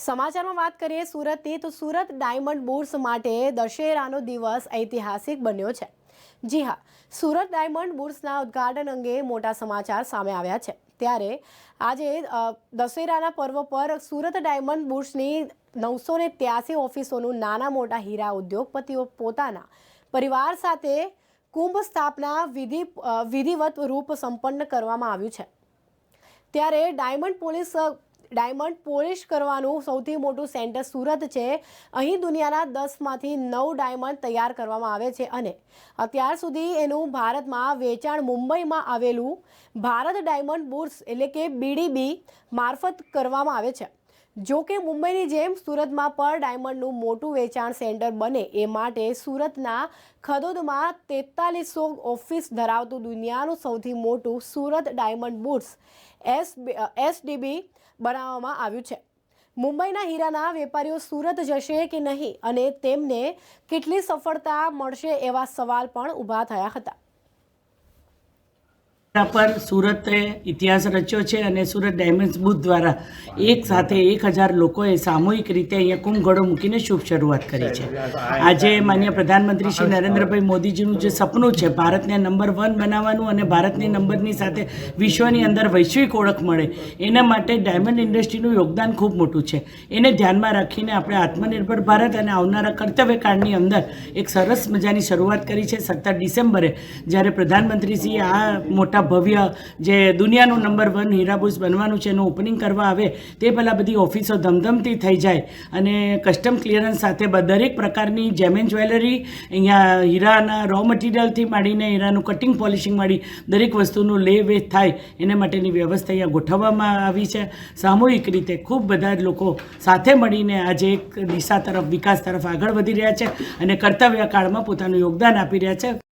સમાચારમાં વાત કરીએ સુરતની, તો સુરત ડાયમંડ બુર્સ માટે દશેરાનો દિવસ ઐતિહાસિક બન્યો છે. જી હા, સુરત ડાયમંડ બુર્સના ઉદ્ઘાટન અંગે મોટા સમાચાર સામે આવ્યા છે. ત્યારે આજે દશેરાના પર્વ પર સુરત ડાયમંડ બુર્સની નવસો ને ત્યાસી ઓફિસોનું નાના મોટા હીરા ઉદ્યોગપતિઓ પોતાના પરિવાર સાથે કુંભ સ્થાપના વિધિ વિધિવત રૂપ સંપન્ન કરવામાં આવ્યું છે. ત્યારે ડાયમંડ પોલીસ ડાયમંડ પોલિશ કરવાનું સૌથી મોટું સેન્ટર સુરત છે. અહીં દુનિયાના દસમાંથી નવ ડાયમંડ તૈયાર કરવામાં આવે છે અને અત્યાર સુધી એનું ભારતમાં વેચાણ મુંબઈમાં આવેલું ભારત ડાયમંડ બુર્સ એટલે કે બીડીબી મારફત કરવામાં આવે છે. જો કે મુંબઈની જેમ સુરતમાં પણ ડાયમંડનું મોટું વેચાણ સેન્ટર બને, એ માટે સુરતના ખદોદમાં તેતાલીસો ઓફિસ ધરાવતું દુનિયાનું સૌથી મોટું Surat diamond bourse S SDB બનાવવામાં આવ્યું છે. મુંબઈના હીરાના વેપારીઓ સુરત જશે કે નહીં અને તેમને કેટલી સફળતા મળશે એવા સવાલ પણ ઊભા થયા હતા. પર સુરતે ઇતિહાસ રચ્યો છે અને સુરત ડાયમંડ્સ બુથ દ્વારા એક સાથે એક હજાર લોકોએ સામૂહિક રીતે અહીંયા કુંભઘડો મૂકીને શુભ શરૂઆત કરી છે. આજે માન્ય પ્રધાનમંત્રી શ્રી નરેન્દ્રભાઈ મોદીજીનું જે સપનું છે, ભારતને નંબર વન બનાવવાનું અને ભારતની નંબરની સાથે વિશ્વની અંદર વૈશ્વિક ઓળખ મળે, એના માટે ડાયમંડ ઇન્ડસ્ટ્રીનું યોગદાન ખૂબ મોટું છે. એને ધ્યાનમાં રાખીને આપણે આત્મનિર્ભર ભારત અને આવનારા કર્તવ્યકાળની અંદર એક સરસ મજાની શરૂઆત કરી છે. સત્તર ડિસેમ્બરે જ્યારે પ્રધાનમંત્રીશ્રીએ આ મોટા ભવ્ય જે દુનિયાનું નંબર વન હીરાબુસ બનવાનું છે એનું ઓપનિંગ કરવા આવે, તે પહેલાં બધી ઓફિસો ધમધમતી થઈ જાય અને કસ્ટમ ક્લિયરન્સ સાથે દરેક પ્રકારની જેમેન જ્વેલરી અહીંયા હીરાના રો મટીરિયલથી માંડીને હીરાનું કટિંગ પોલિશિંગ માંડી દરેક વસ્તુનું લે વેચ થાય, એને માટેની વ્યવસ્થા અહીંયા ગોઠવવામાં આવી છે. સામૂહિક રીતે ખૂબ બધા જ લોકો સાથે મળીને આજે એક દિશા તરફ, વિકાસ તરફ આગળ વધી રહ્યા છે અને કર્તવ્ય કાળમાં પોતાનું યોગદાન આપી રહ્યા છે.